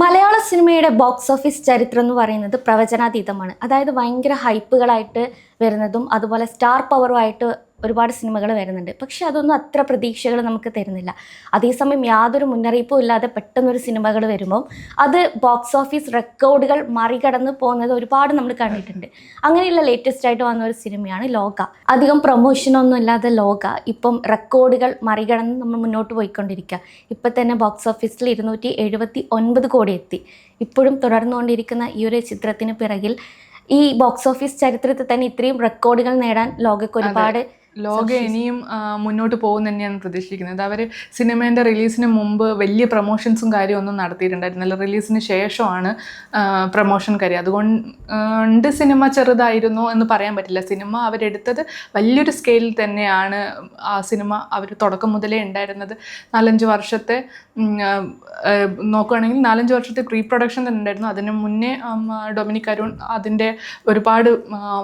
മലയാള സിനിമയുടെ box office ചരിത്രം എന്ന് പറയുന്നത് പ്രവചനാതീതമാണ്. അതായത് ഭയങ്കര ഹൈപ്പുകളായിട്ട് വരുന്നതും അതുപോലെ സ്റ്റാർ പവറുമായിട്ട് ഒരുപാട് സിനിമകൾ വരുന്നുണ്ട്. പക്ഷെ അതൊന്നും അത്ര പ്രതീക്ഷകൾ നമുക്ക് തരുന്നില്ല. അതേസമയം യാതൊരു മുന്നറിയിപ്പും ഇല്ലാതെ പെട്ടെന്നൊരു സിനിമകൾ വരുമ്പോൾ അത് ബോക്സ് ഓഫീസ് റെക്കോർഡുകൾ മറികടന്ന് പോകുന്നത് ഒരുപാട് നമ്മൾ കണ്ടിട്ടുണ്ട്. അങ്ങനെയുള്ള ലേറ്റസ്റ്റ് ആയിട്ട് വന്ന ഒരു സിനിമയാണ് ലോക. അധികം പ്രൊമോഷനൊന്നും ഇല്ലാതെ ലോക. ഇപ്പം റെക്കോർഡുകൾ മറികടന്ന് നമ്മൾ മുന്നോട്ട് പോയിക്കൊണ്ടിരിക്കുക. ഇപ്പം തന്നെ ബോക്സ് ഓഫീസിൽ ഇരുന്നൂറ്റി എഴുപത്തി ഒൻപത് കോടി എത്തി. ഇപ്പോഴും തുടർന്നുകൊണ്ടിരിക്കുന്ന ഈ ഒരു ചിത്രത്തിന് പിറകിൽ ഈ ബോക്സ് ഓഫീസ് ചരിത്രത്തിൽ തന്നെ ഇത്രയും റെക്കോർഡുകൾ നേടാൻ ലോകക്ക് ഒരുപാട് ലോക ഇനിയും മുന്നോട്ട് പോകും തന്നെയാണ് പ്രതീക്ഷിക്കുന്നത്. അവർ സിനിമേന്റെ റിലീസിന് മുമ്പ് വലിയ പ്രൊമോഷൻസും കാര്യമൊന്നും നടത്തിയിട്ടുണ്ടായിരുന്നില്ല. റിലീസിന് ശേഷമാണ് പ്രൊമോഷൻ കാര്യം. അതുകൊണ്ട് സിനിമ ചെറുതായിരുന്നു എന്ന് പറയാൻ പറ്റില്ല. സിനിമ അവരെടുത്തത് വലിയൊരു സ്കെയിലിൽ തന്നെയാണ് ആ സിനിമ അവർ തുടക്കം മുതലേ ഉണ്ടായിരുന്നത്. നാലഞ്ച് വർഷത്തെ നോക്കുകയാണെങ്കിൽ നാലഞ്ച് വർഷത്തെ പ്രീ പ്രൊഡക്ഷൻ തന്നെ ഉണ്ടായിരുന്നു. അതിന് മുന്നേ ഡൊമിനിക് അരുൺ അതിന്റെ ഒരുപാട്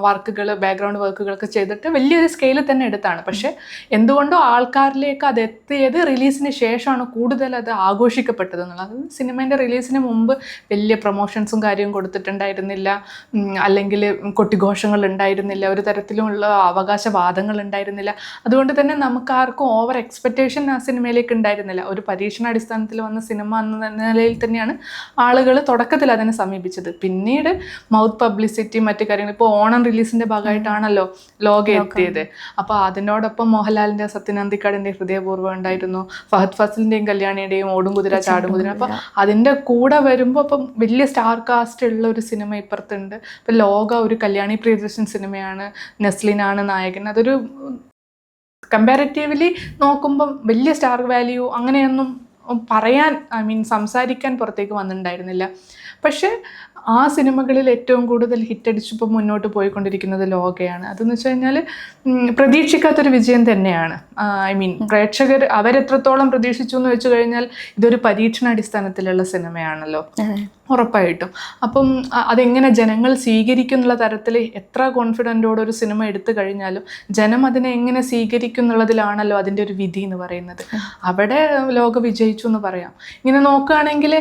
വർക്കുകൾ ബാക്ക്ഗ്രൗണ്ട് വർക്കുകളൊക്കെ ചെയ്തിട്ട് വലിയൊരു സ്കെയിലിൽ തന്നെ എടുത്താണ്. പക്ഷേ എന്തുകൊണ്ടോ ആൾക്കാരിലേക്ക് അത് എത്തിയത് റിലീസിന് ശേഷമാണ് കൂടുതൽ അത് ആഘോഷിക്കപ്പെട്ടത് എന്നുള്ളത്. അത് സിനിമേന്റെ റിലീസിന് മുമ്പ് വലിയ പ്രൊമോഷൻസും കാര്യവും കൊടുത്തിട്ടുണ്ടായിരുന്നില്ല. അല്ലെങ്കിൽ കൊട്ടിഘോഷങ്ങൾ ഉണ്ടായിരുന്നില്ല. ഒരു തരത്തിലുമുള്ള അവകാശവാദങ്ങൾ ഉണ്ടായിരുന്നില്ല. അതുകൊണ്ട് തന്നെ നമുക്ക് ആർക്കും ഓവർ എക്സ്പെക്റ്റേഷൻ ആ സിനിമയിലേക്ക് ഉണ്ടായിരുന്നില്ല. ഒരു പരീക്ഷണാടിസ്ഥാനത്തിൽ വന്ന സിനിമ എന്ന നിലയിൽ തന്നെയാണ് ആളുകൾ തുടക്കത്തിൽ അതിനെ സമീപിച്ചത്. പിന്നീട് മൗത്ത് പബ്ലിസിറ്റി മറ്റു കാര്യങ്ങൾ ഇപ്പോൾ ഓണം റിലീസിന്റെ ഭാഗമായിട്ടാണല്ലോ ലോക എത്തിയത്. അപ്പോൾ അതിനോടൊപ്പം മോഹൻലാലിന്റെ സത്യനന്ദിക്കാടിന്റെ ഹൃദയപൂർവം ഉണ്ടായിരുന്നു ഫഹദ് ഫസലിന്റെയും കല്യാണിയുടെയും ഓടും കുതിര ചാടും കുതിര. അപ്പോൾ അതിന്റെ കൂടെ വരുമ്പോൾ അപ്പം വലിയ സ്റ്റാർ കാസ്റ്റ് ഉള്ള ഒരു സിനിമ ഇപ്പുറത്തുണ്ട്. ഇപ്പം ലോക ഒരു കല്യാണി പ്രിയദർശൻ സിനിമയാണ് നെസ്ലിനാണ് നായകൻ. അതൊരു കമ്പാരിറ്റീവ്ലി നോക്കുമ്പം വലിയ സ്റ്റാർ വാല്യൂ അങ്ങനെയൊന്നും പറയാൻ ഐ മീൻ സംസാരിക്കാൻ പുറത്തേക്ക് വന്നിട്ടുണ്ടായിരുന്നില്ല. പക്ഷേ ആ സിനിമകളിൽ ഏറ്റവും കൂടുതൽ ഹിറ്റടിച്ചിപ്പോൾ മുന്നോട്ട് പോയിക്കൊണ്ടിരിക്കുന്നത് ലോകയാണ്. അതെന്ന് വെച്ച് കഴിഞ്ഞാൽ പ്രതീക്ഷിക്കാത്തൊരു വിജയം തന്നെയാണ്. ഐ മീൻ പ്രേക്ഷകർ അവരെത്രത്തോളം പ്രതീക്ഷിച്ചു എന്ന് വെച്ച് കഴിഞ്ഞാൽ ഇതൊരു പരീക്ഷണാടിസ്ഥാനത്തിലുള്ള സിനിമയാണല്ലോ. ഉറപ്പായിട്ടും. അപ്പം അതെങ്ങനെ ജനങ്ങൾ സ്വീകരിക്കും എന്നുള്ള തരത്തിൽ എത്ര കോൺഫിഡന്റോടെ ഒരു സിനിമ എടുത്തു കഴിഞ്ഞാലും ജനം അതിനെ എങ്ങനെ സ്വീകരിക്കും എന്നുള്ളതിലാണല്ലോ അതിന്റെ ഒരു വിധി എന്ന് പറയുന്നത്. അവിടെ ലോകം വിജയിച്ചു എന്ന് പറയാം. ഇങ്ങനെ നോക്കുകയാണെങ്കിൽ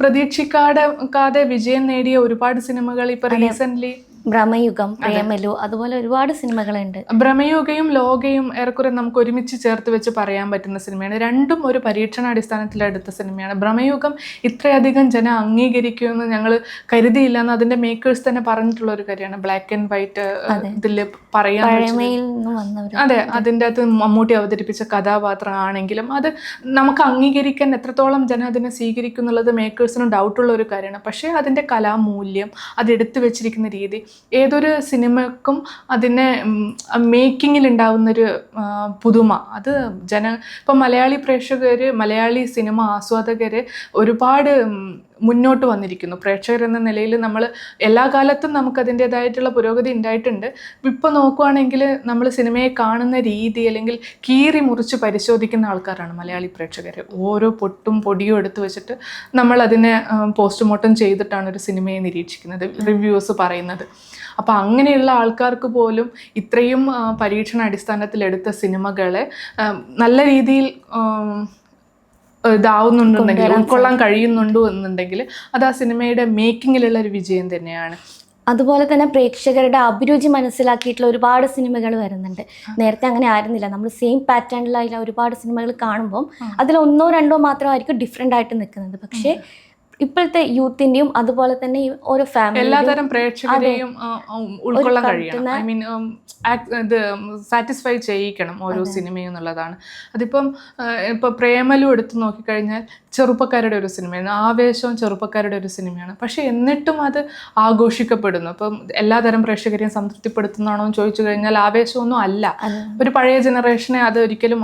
പ്രതീക്ഷിക്കാതെ കാതെ വിജയം നേടിയ ഒരുപാട് സിനിമകൾ ഇപ്പോൾ റീസെന്റ് ഭ്രമയുഗം പ്രേമലു അതുപോലെ ഒരുപാട് സിനിമകളുണ്ട്. ഭ്രമയുഗയും ലോകയും ഏറെക്കുറെ നമുക്ക് ഒരുമിച്ച് ചേർത്ത് വെച്ച് പറയാൻ പറ്റുന്ന സിനിമയാണ്. രണ്ടും ഒരു പരീക്ഷണാടിസ്ഥാനത്തിൽ എടുത്ത സിനിമയാണ്. ഭ്രമയുഗം ഇത്രയധികം ജനം അംഗീകരിക്കുമെന്ന് ഞങ്ങൾ കരുതിയില്ല എന്ന് അതിന്റെ മേക്കേഴ്സ് തന്നെ പറഞ്ഞിട്ടുള്ള ഒരു കാര്യമാണ്. ബ്ലാക്ക് ആൻഡ് വൈറ്റ് ഇതിൽ പറയാൻ അതെ അതിന്റെ അകത്ത് മമ്മൂട്ടി അവതരിപ്പിച്ച കഥാപാത്രമാണെങ്കിലും അത് നമുക്ക് അംഗീകരിക്കാൻ എത്രത്തോളം ജനം അതിനെ സ്വീകരിക്കുന്നുള്ളത് മേക്കേഴ്സിനും ഡൗട്ടുള്ള ഒരു കാര്യമാണ്. പക്ഷേ അതിന്റെ കലാമൂല്യം അത് എടുത്തു വെച്ചിരിക്കുന്ന രീതി ഏതൊരു സിനിമക്കും അതിനെ മേക്കിങ്ങിൽ ഉണ്ടാവുന്നൊരു പുതുമ. അത് ജന ഇപ്പം മലയാളി പ്രേക്ഷകർ മലയാളി സിനിമ ആസ്വാദകർ ഒരുപാട് മുന്നോട്ട് വന്നിരിക്കുന്നു. പ്രേക്ഷകർ എന്ന നിലയിൽ നമ്മൾ എല്ലാ കാലത്തും നമുക്ക് അതിന്റെതായിട്ടുള്ള പുരോഗതി ഉണ്ടായിട്ടുണ്ട്. ഇപ്പോൾ നോക്കുവാണെങ്കിൽ നമ്മൾ സിനിമയെ കാണുന്ന രീതി അല്ലെങ്കിൽ കീറി മുറിച്ച് പരിശോധിക്കുന്ന ആൾക്കാരാണ് മലയാളി പ്രേക്ഷകർ ഓരോ പൊട്ടും പൊടിയും എടുത്തു വെച്ചിട്ട് നമ്മൾ അതിനെ പോസ്റ്റ്മോർട്ടം ചെയ്തിട്ടാണ് ഒരു സിനിമയെ നിരീക്ഷിക്കുന്നത് റിവ്യൂസ് പറയുന്നത്. അപ്പോൾ അങ്ങനെയുള്ള ആൾക്കാർക്ക് പോലും ഇത്രയും പരീക്ഷണ അടിസ്ഥാനത്തിൽ എടുത്ത സിനിമകളെ നല്ല രീതിയിൽ ഇതാവുന്നുണ്ടെങ്കിൽ ഉൾക്കൊള്ളാൻ കഴിയുന്നുണ്ടോ എന്നുണ്ടെങ്കിൽ അത് ആ സിനിമയുടെ മേക്കിങ്ങിലുള്ള ഒരു വിജയം തന്നെയാണ്. അതുപോലെ തന്നെ പ്രേക്ഷകരുടെ അഭിരുചി മനസ്സിലാക്കിയിട്ടുള്ള ഒരുപാട് സിനിമകൾ വരുന്നുണ്ട്. നേരത്തെ അങ്ങനെ ആയിരുന്നില്ല. നമ്മൾ സെയിം പാറ്റേണിലായ ഒരുപാട് സിനിമകൾ കാണുമ്പോൾ അതിൽ ഒന്നോ രണ്ടോ മാത്രമായിരിക്കും ഡിഫറെന്റ് ആയിട്ട് നിൽക്കുന്നത്. പക്ഷേ ഇപ്പോഴത്തെ യൂത്തിന്റെയും അതുപോലെ തന്നെ ഓരോ ഫാമിലി എല്ലാതരം പ്രേക്ഷകരെയും ഉൾക്കൊള്ളാൻ കഴിയണം. ഐ മീൻ ഇത് സാറ്റിസ്ഫൈ ചെയ്യിക്കണം ഓരോ സിനിമയും എന്നുള്ളതാണ്. അതിപ്പം ഇപ്പൊ പ്രേമലു എടുത്തു നോക്കിക്കഴിഞ്ഞാൽ ചെറുപ്പക്കാരുടെ ഒരു സിനിമയാണ്. ആവേശവും ചെറുപ്പക്കാരുടെ ഒരു സിനിമയാണ്. പക്ഷെ എന്നിട്ടും അത് ആഘോഷിക്കപ്പെടുന്നു. അപ്പം എല്ലാതരം പ്രേക്ഷകരെയും സംതൃപ്തിപ്പെടുത്തുന്നതാണോ എന്ന് ചോദിച്ചു കഴിഞ്ഞാൽ ആവേശമൊന്നും അല്ല. ഒരു പഴയ ജനറേഷനെ അത് ഒരിക്കലും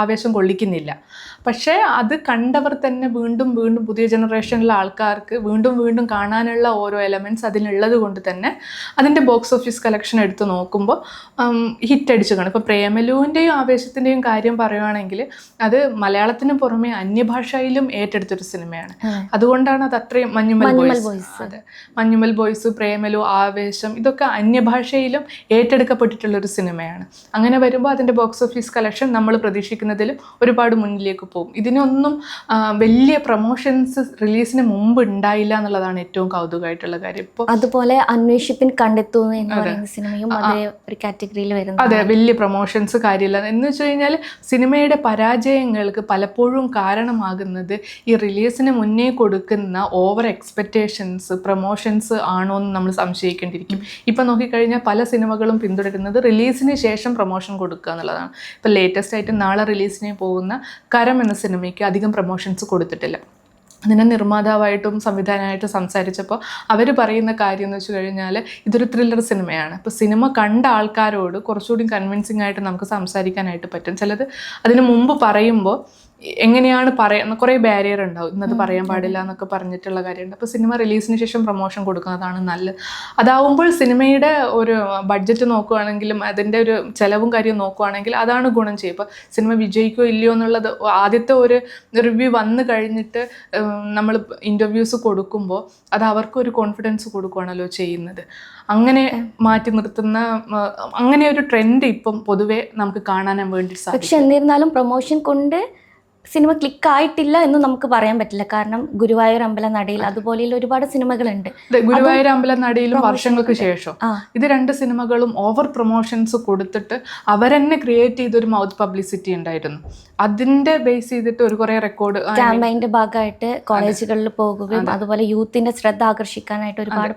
ആവേശം കൊള്ളിക്കുന്നില്ല. പക്ഷേ അത് കണ്ടവർ തന്നെ വീണ്ടും വീണ്ടും പുതിയ ജനറേഷനിലെ ആൾക്കാർക്ക് വീണ്ടും വീണ്ടും കാണാനുള്ള ഓരോ എലമെന്റ്സ് അതിലുള്ളത് കൊണ്ട് തന്നെ അതിന്റെ ബോക്സ് ഓഫീസ് കളക്ഷൻ എടുത്ത് നോക്കുമ്പോൾ ഹിറ്റ് അടിച്ചു കാണും ഇപ്പോൾ പ്രേമലുവിന്റെയും ആവേശത്തിന്റെയും കാര്യം പറയുവാണെങ്കിൽ അത് മലയാളത്തിന് പുറമെ അന്യഭാഷയിലും ഏറ്റെടുത്തൊരു സിനിമയാണ്. അതുകൊണ്ടാണ് അത് അത്രയും മഞ്ഞുമൽ ബോയ്സ് അതെ. മഞ്ഞുമൽ ബോയ്സ് പ്രേമലു ആവേശം ഇതൊക്കെ അന്യഭാഷയിലും ഏറ്റെടുക്കപ്പെട്ടിട്ടുള്ളൊരു സിനിമയാണ്. അങ്ങനെ വരുമ്പോൾ അതിന്റെ ബോക്സ് ഓഫീസ് കളക്ഷൻ നമ്മൾ പ്രതീക്ഷിക്കുന്നതിലും ഒരുപാട് മുന്നിലേക്ക് പോകും. ഇതിനൊന്നും വലിയ പ്രൊമോഷൻസ് റിലീസിന് മുമ്പ് ഉണ്ടായില്ല എന്നുള്ളതാണ് ഏറ്റവും കൗതുകമായിട്ടുള്ള കാര്യം. ഇപ്പോൾ അതുപോലെ അന്വേഷിപ്പിൻ കണ്ടെത്തുന്നു എന്ന് പറയുന്ന സിനിമയും അതേ ഒരു കാറ്റഗറിയിൽ വരുന്നു അതെ വലിയ പ്രൊമോഷൻസ് കാര്യമില്ല. എന്ന് വെച്ച് കഴിഞ്ഞാൽ സിനിമയുടെ പരാജയങ്ങൾക്ക് പലപ്പോഴും കാരണമാകുന്നത് ഈ റിലീസിന് മുന്നേ കൊടുക്കുന്ന ഓവർ എക്സ്പെക്റ്റേഷൻസ് പ്രൊമോഷൻസ് ആണോ എന്ന് നമ്മൾ സംശയിക്കേണ്ടിയിരിക്കും. ഇപ്പം നോക്കിക്കഴിഞ്ഞാൽ പല സിനിമകളും പിന്തുടരുന്നത് റിലീസിന് ശേഷം പ്രൊമോഷൻ കൊടുക്കുക എന്നുള്ളതാണ്. ഇപ്പം ലേറ്റസ്റ്റ് ആയിട്ട് നാളെ റിലീസിന് പോകുന്ന കരം എന്ന സിനിമയ്ക്ക് അധികം പ്രൊമോഷൻസ് കൊടുത്തിട്ടില്ല. അതിന്റെ നിർമ്മാതാവായിട്ടും സംവിധാനമായിട്ടും സംസാരിച്ചപ്പോൾ അവർ പറയുന്ന കാര്യം എന്ന് വെച്ച് കഴിഞ്ഞാൽ ഇതൊരു ത്രില്ലർ സിനിമയാണ്. അപ്പോൾ സിനിമ കണ്ട ആൾക്കാരോട് കുറച്ചുകൂടി കൺവിൻസിങ് ആയിട്ട് നമുക്ക് സംസാരിക്കാനായിട്ട് പറ്റും. ചിലത് അതിന് മുമ്പ് പറയുമ്പോൾ എങ്ങനെയാണ് പറയുന്ന കുറേ ബാരിയർ ഉണ്ടാവും. ഇന്നത് പറയാൻ പാടില്ല എന്നൊക്കെ പറഞ്ഞിട്ടുള്ള കാര്യമുണ്ട്. അപ്പോൾ സിനിമ റിലീസിന് ശേഷം പ്രൊമോഷൻ കൊടുക്കുന്നതാണ് നല്ലത്. അതാവുമ്പോൾ സിനിമയുടെ ഒരു ബഡ്ജറ്റ് നോക്കുകയാണെങ്കിലും അതിന്റെ ഒരു ചിലവും കാര്യവും നോക്കുകയാണെങ്കിൽ അതാണ് ഗുണം ചെയ്യുക. ഇപ്പോൾ സിനിമ വിജയിക്കോ ഇല്ലയോ എന്നുള്ളത് ആദ്യത്തെ ഒരു റിവ്യൂ വന്നു കഴിഞ്ഞിട്ട് നമ്മൾ ഇന്റർവ്യൂസ് കൊടുക്കുമ്പോൾ അത് അവർക്ക് ഒരു കോൺഫിഡൻസ് കൊടുക്കുകയാണല്ലോ ചെയ്യുന്നത്. അങ്ങനെ മാറ്റി നിർത്തുന്ന അങ്ങനെ ഒരു ട്രെൻഡ് ഇപ്പം പൊതുവേ നമുക്ക് കാണാൻ വേണ്ടി സാധിക്കും. പക്ഷെ എന്നിരുന്നാലും പ്രൊമോഷൻ കൊണ്ട് സിനിമ ക്ലിക്ക് ആയിട്ടില്ല എന്ന് നമുക്ക് പറയാൻ പറ്റില്ല. കാരണം ഗുരുവായൂർ അമ്പല നടയിൽ അതുപോലെയുള്ള ഒരുപാട് സിനിമകളുണ്ട്. ഗുരുവായൂർ അമ്പല നടയിലും വർഷങ്ങൾക്ക് ശേഷം. ഇത് രണ്ട് സിനിമകളും ഓവർ പ്രൊമോഷൻസ് കൊടുത്തിട്ട് അവരെന്നെ ക്രിയേറ്റ് ചെയ്തൊരു മൗത്ത് പബ്ലിസിറ്റി ഉണ്ടായിരുന്നു. അതിന്റെ ബേസ് ചെയ്തിട്ട് ഒരു കുറെ റെക്കോർഡ് ക്യാമ്പയിന്റെ ഭാഗമായിട്ട് കോളേജുകളിൽ പോകുകയും അതുപോലെ യൂത്തിന്റെ ശ്രദ്ധ ആകർഷിക്കാനായിട്ട് ഒരുപാട്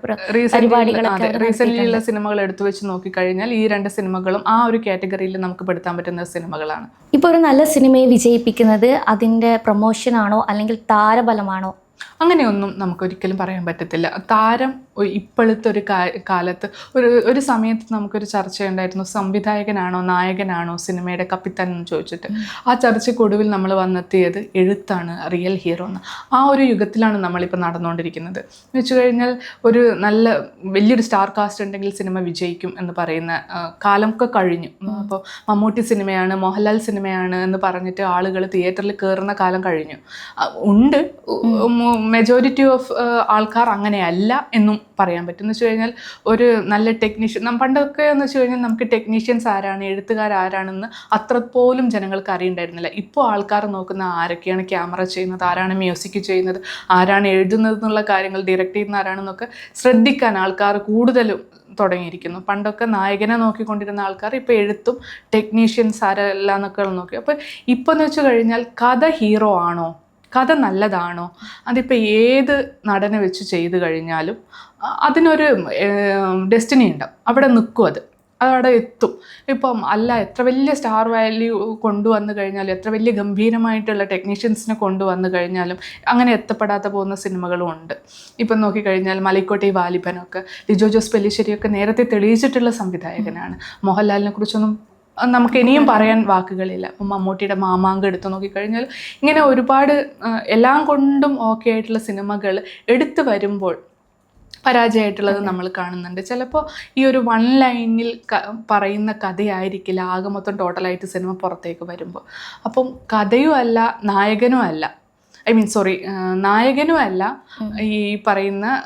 പരിപാടികളൊക്കെ റീസെന്റ് സിനിമകൾ എടുത്തു വെച്ച് നോക്കിക്കഴിഞ്ഞാൽ ഈ രണ്ട് സിനിമകളും ആ ഒരു കാറ്റഗറിയിൽ നമുക്ക് പെടുത്താൻ പറ്റുന്ന സിനിമകളാണ്. ഇപ്പോൾ ഒരു നല്ല സിനിമയെ വിജയിപ്പിക്കുന്നത് അതിന്റെ പ്രൊമോഷനാണോ അല്ലെങ്കിൽ താരബലമാണോ? അങ്ങനെയൊന്നും നമുക്കൊരിക്കലും പറയാൻ പറ്റത്തില്ല. താരം ഇപ്പോഴത്തെ ഒരു കാലത്ത് ഒരു ഒരു സമയത്ത് നമുക്കൊരു ചർച്ചയുണ്ടായിരുന്നു സംവിധായകനാണോ നായകനാണോ സിനിമയുടെ കപ്പിത്താൻ എന്ന് ചോദിച്ചിട്ട്. ആ ചർച്ചയ്ക്കൊടുവിൽ നമ്മൾ വന്നെത്തിയത് എഴുത്താണ് റിയൽ ഹീറോ എന്ന് ആ ഒരു യുഗത്തിലാണ് നമ്മളിപ്പോൾ നടന്നുകൊണ്ടിരിക്കുന്നത്. എന്ന് വെച്ച് കഴിഞ്ഞാൽ ഒരു നല്ല വലിയൊരു സ്റ്റാർ കാസ്റ്റ് ഉണ്ടെങ്കിൽ സിനിമ വിജയിക്കും എന്ന് പറയുന്ന കാലമൊക്കെ കഴിഞ്ഞു. അപ്പോൾ മമ്മൂട്ടി സിനിമയാണ് മോഹൻലാൽ സിനിമയാണ് എന്ന് പറഞ്ഞിട്ട് ആളുകൾ തിയേറ്ററിൽ കയറുന്ന കാലം കഴിഞ്ഞു. ഉണ്ട്. മെജോറിറ്റി ഓഫ് ആൾക്കാർ അങ്ങനെയല്ല എന്നും പറയാൻ പറ്റും. എന്ന് വെച്ച് കഴിഞ്ഞാൽ ഒരു നല്ല ടെക്നീഷ്യൻ പണ്ടൊക്കെ എന്ന് വെച്ച് കഴിഞ്ഞാൽ നമുക്ക് ടെക്നീഷ്യൻസ് ആരാണ് എഴുത്തുകാർ ആരാണെന്ന് അത്രപ്പോലും ജനങ്ങൾക്ക് അറിയണ്ടായിരുന്നില്ല. ഇപ്പോൾ ആൾക്കാർ നോക്കുന്ന ആരൊക്കെയാണ് ക്യാമറ ചെയ്യുന്നത് ആരാണ് മ്യൂസിക് ചെയ്യുന്നത് ആരാണ് എഴുതുന്നത് എന്നുള്ള കാര്യങ്ങൾ ഡയറക്റ്റ് ചെയ്യുന്ന ആരാണെന്നൊക്കെ ശ്രദ്ധിക്കാൻ ആൾക്കാർ കൂടുതലും തുടങ്ങിയിരിക്കുന്നു. പണ്ടൊക്കെ നായകനെ നോക്കിക്കൊണ്ടിരുന്ന ആൾക്കാർ ഇപ്പോൾ എഴുത്തും ടെക്നീഷ്യൻസ് ആരെല്ലാം എന്നൊക്കെ നോക്കി. അപ്പോൾ ഇപ്പോൾ എന്ന് വെച്ച് കഴിഞ്ഞാൽ കഥ ഹീറോ ആണോ? കഥ നല്ലതാണോ? അതിപ്പോൾ ഏത് നടനെ വെച്ച് ചെയ്തു കഴിഞ്ഞാലും അതിനൊരു ഡെസ്റ്റിനി ഉണ്ടാവും അവിടെ നിൽക്കും അത്. അതവിടെ എത്തും. ഇപ്പം അല്ല എത്ര വലിയ സ്റ്റാർ വാല്യൂ കൊണ്ടുവന്നു കഴിഞ്ഞാലും എത്ര വലിയ ഗംഭീരമായിട്ടുള്ള ടെക്നീഷ്യൻസിനെ കൊണ്ടുവന്നു കഴിഞ്ഞാലും അങ്ങനെ എത്തപ്പെടാത്ത പോകുന്ന സിനിമകളും ഉണ്ട്. ഇപ്പം നോക്കിക്കഴിഞ്ഞാൽ മലൈക്കോട്ടെ വാലിബനൊക്കെ ലിജോ ജോസ് പെല്ലിശ്ശേരിയൊക്കെ നേരത്തെ തെളിയിച്ചിട്ടുള്ള സംവിധായകനാണ്. മോഹൻലാലിനെ കുറിച്ചൊന്നും നമുക്ക് ഇനിയും പറയാൻ വാക്കുകളില്ല. അപ്പം മമ്മൂട്ടിയുടെ മാമാങ്കം എടുത്തു നോക്കിക്കഴിഞ്ഞാൽ ഇങ്ങനെ ഒരുപാട് എല്ലാം കൊണ്ടും ഓക്കെ ആയിട്ടുള്ള സിനിമകൾ എടുത്തു വരുമ്പോൾ പരാജയമായിട്ടുള്ളത് നമ്മൾ കാണുന്നുണ്ട്. ചിലപ്പോൾ ഈ ഒരു വൺ ലൈനിൽ ക- പറയുന്ന കഥയായിരിക്കില്ല. ആകെ മൊത്തം ടോട്ടലായിട്ട് സിനിമ പുറത്തേക്ക് വരുമ്പോൾ. അപ്പം കഥയും അല്ല നായകനും അല്ല. ഐ മീൻ സോറി നായകനും അല്ല. ഈ പറയുന്ന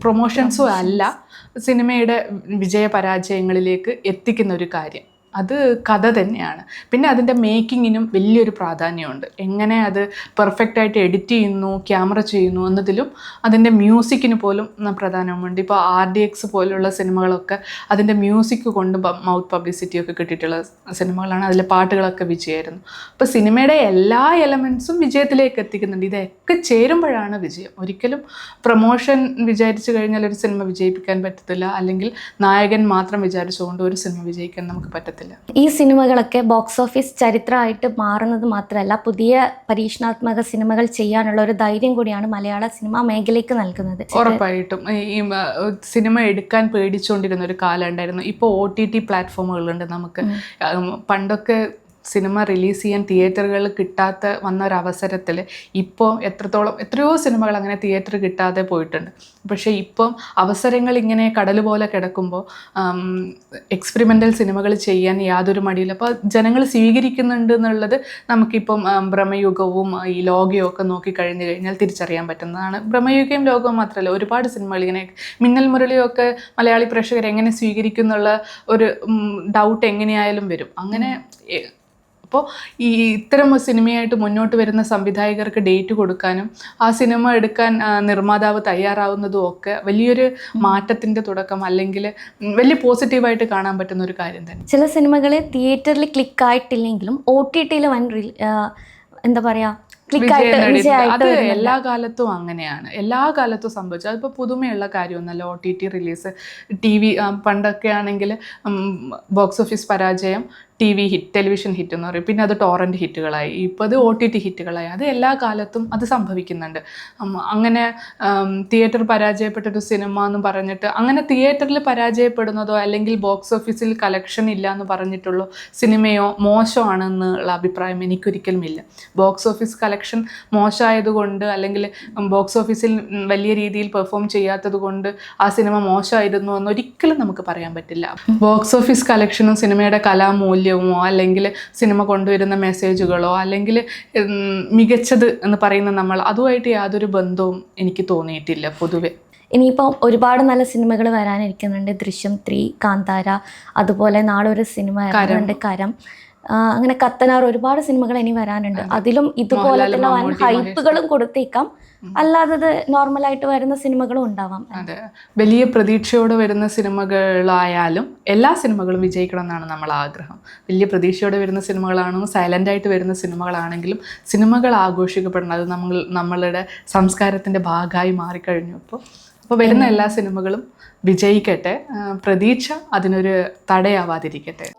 പ്രൊമോഷൻസും അല്ല സിനിമയുടെ വിജയ പരാജയങ്ങളിലേക്ക് എത്തിക്കുന്ന ഒരു കാര്യം. അത് കഥ തന്നെയാണ്. പിന്നെ അതിന്റെ മേക്കിങ്ങിനും വലിയൊരു പ്രാധാന്യമുണ്ട്. എങ്ങനെ അത് പെർഫെക്റ്റ് ആയിട്ട് എഡിറ്റ് ചെയ്യുന്നു ക്യാമറ ചെയ്യുന്നു എന്നതിലും അതിന്റെ മ്യൂസിക്കിന് പോലും പ്രധാനമുണ്ട് ഇപ്പോൾ ആർ ഡി എക്സ് പോലുള്ള സിനിമകളൊക്കെ അതിന്റെ മ്യൂസിക് കൊണ്ട് മൗത്ത് പബ്ലിസിറ്റി ഒക്കെ കിട്ടിയിട്ടുള്ള സിനിമകളാണ്. അതിലെ പാട്ടുകളൊക്കെ വിജയമായിരുന്നു. അപ്പോൾ സിനിമയുടെ എല്ലാ എലമെൻസും വിജയത്തിലേക്ക് എത്തിക്കുന്നുണ്ട്. ഇതൊക്കെ ചേരുമ്പോഴാണ് വിജയം. ഒരിക്കലും പ്രൊമോഷൻ വിചാരിച്ചു കഴിഞ്ഞാൽ ഒരു സിനിമ വിജയിപ്പിക്കാൻ പറ്റത്തില്ല. അല്ലെങ്കിൽ നായകൻ മാത്രം വിചാരിച്ചുകൊണ്ട് ഒരു സിനിമ വിജയിക്കാൻ നമുക്ക് പറ്റത്തില്ല. ഈ സിനിമകളൊക്കെ ബോക്സ് ഓഫീസ് ചരിത്രമായിട്ട് മാറുന്നത് മാത്രമല്ല പുതിയ പരീക്ഷണാത്മക സിനിമകൾ ചെയ്യാനുള്ള ഒരു ധൈര്യം കൂടിയാണ് മലയാള സിനിമാ മേഖലയ്ക്ക് നൽകുന്നത്. ഉറപ്പായിട്ടും. ഈ ഈ, സിനിമ എടുക്കാൻ പേടിച്ചുകൊണ്ടിരുന്ന ഒരു കാലം ഉണ്ടായിരുന്നു. ഇപ്പോൾ ഒ ടി ടി പ്ലാറ്റ്ഫോമുകളുണ്ട് നമുക്ക്. പണ്ടൊക്കെ സിനിമ റിലീസ് ചെയ്യാൻ തിയേറ്ററുകൾ കിട്ടാത്ത വന്ന ഒരു അവസരത്തിൽ ഇപ്പോൾ എത്രത്തോളം എത്രയോ സിനിമകൾ അങ്ങനെ തിയേറ്റർ കിട്ടാതെ പോയിട്ടുണ്ട്. പക്ഷേ ഇപ്പം അവസരങ്ങൾ ഇങ്ങനെ കടൽ പോലെ കിടക്കുമ്പോൾ എക്സ്പെരിമെന്റൽ സിനിമകൾ ചെയ്യാൻ യാതൊരു മടിയില്ല. അപ്പോൾ ജനങ്ങൾ സ്വീകരിക്കുന്നുണ്ട് എന്നുള്ളത് നമുക്കിപ്പം ഭ്രമയുഗവും ഈ ലോകയും ഒക്കെ നോക്കിക്കഴിഞ്ഞു കഴിഞ്ഞാൽ തിരിച്ചറിയാൻ പറ്റുന്നതാണ്. ഭ്രമയുഗയും ലോകവും മാത്രമല്ല ഒരുപാട് സിനിമകൾ ഇങ്ങനെ മിന്നൽ മുരളിയൊക്കെ മലയാളി പ്രേക്ഷകർ എങ്ങനെ സ്വീകരിക്കും എന്നുള്ള ഒരു ഡൗട്ട് എങ്ങനെയായാലും വരും. അങ്ങനെ അപ്പോൾ ഈ ഇത്തരം സിനിമയായിട്ട് മുന്നോട്ട് വരുന്ന സംവിധായകർക്ക് ഡേറ്റ് കൊടുക്കാനും ആ സിനിമ എടുക്കാൻ നിർമ്മാതാവ് തയ്യാറാവുന്നതും ഒക്കെ വലിയൊരു മാറ്റത്തിന്റെ തുടക്കം അല്ലെങ്കിൽ വലിയ പോസിറ്റീവായിട്ട് കാണാൻ പറ്റുന്ന ഒരു കാര്യം തന്നെ. ചില സിനിമകൾ തിയേറ്ററിൽ ക്ലിക്ക് ആയിട്ടില്ലെങ്കിലും ഒ ടി ടിയിൽ വൻ എന്താ പറയുക. അത് എല്ലാ കാലത്തും അങ്ങനെയാണ്. എല്ലാ കാലത്തും സംഭവിച്ചു. അതിപ്പോൾ പുതുമയുള്ള കാര്യമൊന്നുമല്ല. O T T release T V പണ്ടൊക്കെ ആണെങ്കിൽ ബോക്സ് ഓഫീസ് പരാജയം T V hit television hit എന്ന് പറയും. പിന്നെ അത് ടോറന്റ് ഹിറ്റുകളായി. ഇപ്പോൾ അത് ഒ ടി ടി ഹിറ്റുകളായി. അത് എല്ലാ കാലത്തും അത് സംഭവിക്കുന്നുണ്ട്. അങ്ങനെ തിയേറ്റർ പരാജയപ്പെട്ടൊരു സിനിമ എന്ന് പറഞ്ഞിട്ട് അങ്ങനെ തിയേറ്ററിൽ പരാജയപ്പെടുന്നതോ അല്ലെങ്കിൽ ബോക്സ് ഓഫീസിൽ കളക്ഷൻ ഇല്ല എന്ന് പറഞ്ഞിട്ടുള്ളൂ സിനിമയോ മോശമാണെന്നുള്ള അഭിപ്രായം എനിക്കൊരിക്കലും ഇല്ല ബോക്സ് ഓഫീസ് കളക്ഷൻ മോശമായതുകൊണ്ട് അല്ലെങ്കിൽ ബോക്സ് ഓഫീസിൽ വലിയ രീതിയിൽ പെർഫോം ചെയ്യാത്തത് കൊണ്ട് ആ സിനിമ മോശമായിരുന്നു എന്ന് ഒരിക്കലും നമുക്ക് പറയാൻ പറ്റില്ല. ബോക്സ് ഓഫീസ് കളക്ഷനും സിനിമയുടെ കലാമൂല്യമോ അല്ലെങ്കിൽ സിനിമ കൊണ്ടുവരുന്ന മെസ്സേജുകളോ അല്ലെങ്കിൽ മികച്ചത് എന്ന് പറയുന്ന നമ്മൾ അതുമായിട്ട് യാതൊരു ബന്ധവും എനിക്ക് തോന്നിയിട്ടില്ല പൊതുവെ. ഇനിയിപ്പം ഒരുപാട് നല്ല സിനിമകൾ വരാനിരിക്കുന്നുണ്ട്. ദൃശ്യം ത്രീ കാന്താര അതുപോലെ നാളെ ഒരു സിനിമ ഇറങ്ങുന്നുണ്ട്. കരം. അങ്ങനെ കത്തനാർ ഒരുപാട് സിനിമകൾ ഇനി വരാനുണ്ട്. അതിലും ഇതുപോലെ തന്നെ വൻ ഹൈപ്പുകളും കൊടുത്തേക്കാം. അല്ലാതെ നോർമലായിട്ട് വരുന്ന സിനിമകളും ഉണ്ടാവാം. അതെ. വലിയ പ്രതീക്ഷയോടെ വരുന്ന സിനിമകളായാലും എല്ലാ സിനിമകളും വിജയിക്കണം എന്നാണ് നമ്മൾ ആഗ്രഹം. വലിയ പ്രതീക്ഷയോടെ വരുന്ന സിനിമകളാണോ സൈലന്റ് ആയിട്ട് വരുന്ന സിനിമകളാണെങ്കിലും സിനിമകൾ ആഘോഷിക്കപ്പെടണം. അത് നമ്മൾ നമ്മളുടെ സംസ്കാരത്തിന്റെ ഭാഗമായി മാറിക്കഴിഞ്ഞു. അപ്പോൾ അപ്പോൾ വരുന്ന എല്ലാ സിനിമകളും വിജയിക്കട്ടെ. പ്രതീക്ഷ അതിനൊരു തടയാവാതിരിക്കട്ടെ.